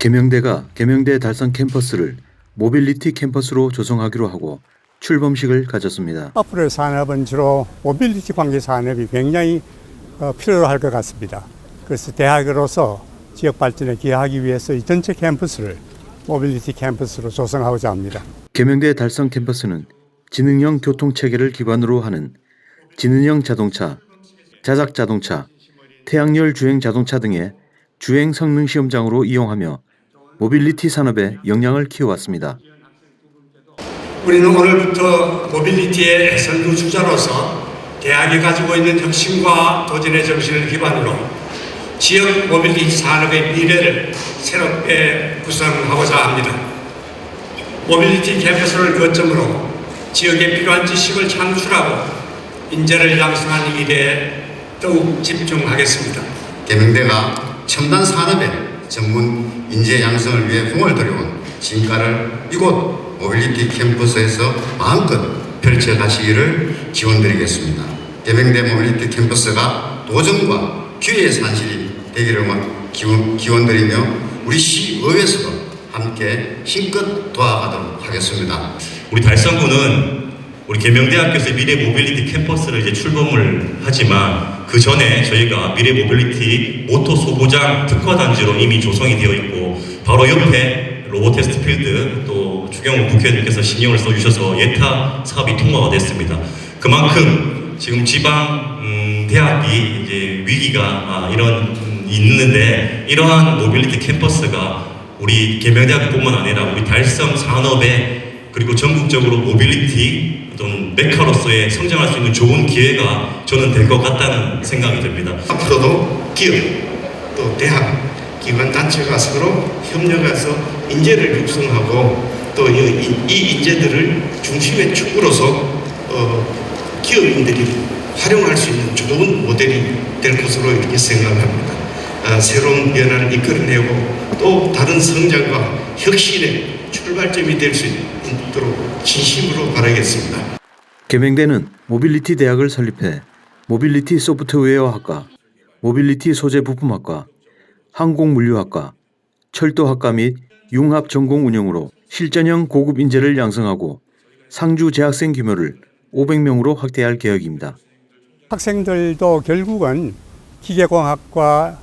계명대가 계명대 달성 캠퍼스를 모빌리티 캠퍼스로 조성하기로 하고 출범식을 가졌습니다. 앞으로의 산업은 주로 모빌리티 관계 산업이 굉장히 어, 필요로 할 것 같습니다. 그래서 대학으로서 지역 발전에 기여하기 위해서 이 전체 캠퍼스를 모빌리티 캠퍼스로 조성하고자 합니다. 계명대 달성 캠퍼스는 지능형 교통 체계를 기반으로 하는 지능형 자동차, 자작 자동차, 태양열 주행 자동차 등의 주행 성능 시험장으로 이용하며 모빌리티 산업에 역량을 키워왔습니다. 우리는 오늘부터 모빌리티의 선두주자로서 대학이 가지고 있는 혁신과 도전의 정신을 기반으로 지역 모빌리티 산업의 미래를 새롭게 구성하고자 합니다. 모빌리티 캠퍼스를 거점으로 지역에 필요한 지식을 창출하고 인재를 양성하는 일에 더욱 집중하겠습니다. 계명대가 첨단 산업의 전문 인재 양성을 위해 공을 들여온 진가를 이곳 모빌리티 캠퍼스에서 마음껏 펼쳐가시기를 기원드리겠습니다. 계명대 모빌리티 캠퍼스가 도전과 기회의 산실이 되기를 기원, 기원드리며 우리 시의회에서도 함께 힘껏 도와가도록 하겠습니다. 우리 달성군은 우리 계명대학교에서 미래 모빌리티 캠퍼스를 이제 출범을 하지만 그 전에 저희가 미래 모빌리티 모터 소고장 특화 단지로 이미 조성이 되어 있고 바로 옆에 로봇 테스트 필드 또 주경호 국회의원님께서 신경을 써주셔서 예타 사업이 통과가 됐습니다. 그만큼 지금 지방 음, 대학이 이제 위기가 아, 이런 음, 있는데 이러한 모빌리티 캠퍼스가 우리 계명대학뿐만 아니라 우리 달성 산업에 그리고 전국적으로 모빌리티 어떤 메카로서의 성장할 수 있는 좋은 기회가 저는 될 것 같다는 생각이 듭니다. 앞으로도 기업 또 대학 기관 단체가 서로 협력해서 인재를 육성하고 또 이 인재들을 중심의 축으로서 어, 기업인들이 활용할 수 있는 좋은 모델이 될 것으로 이렇게 생각합니다. 아, 새로운 변화를 이끌어내고 또 다른 성장과 혁신의 출발점이 될 수 있 도록 진심으로 바라겠습니다. 계명대는 모빌리티 대학을 설립해 모빌리티 소프트웨어 학과, 모빌리티 소재 부품학과, 항공물류학과, 철도학과 및 융합 전공 운영으로 실전형 고급 인재를 양성하고 상주 재학생 규모를 500명으로 확대할 계획입니다. 학생들도 결국은 기계공학과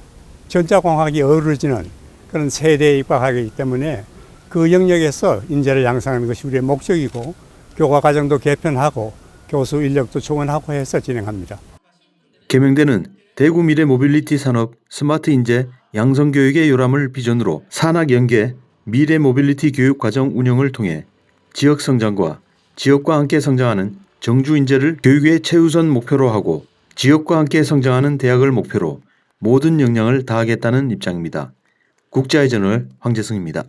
전자공학이 어우러지는 그런 세대에 입학하기 때문에 그 영역에서 인재를 양성하는 것이 우리의 목적이고 교과 과정도 개편하고 교수 인력도 조언하고 해서 진행합니다. 계명대는 대구 미래 모빌리티 산업 스마트 인재 양성 교육의 요람을 비전으로 산학 연계 미래 모빌리티 교육 과정 운영을 통해 지역 성장과 지역과 함께 성장하는 정주 인재를 교육의 최우선 목표로 하고 지역과 함께 성장하는 대학을 목표로 모든 역량을 다하겠다는 입장입니다. 국제아이저널 황재승입니다.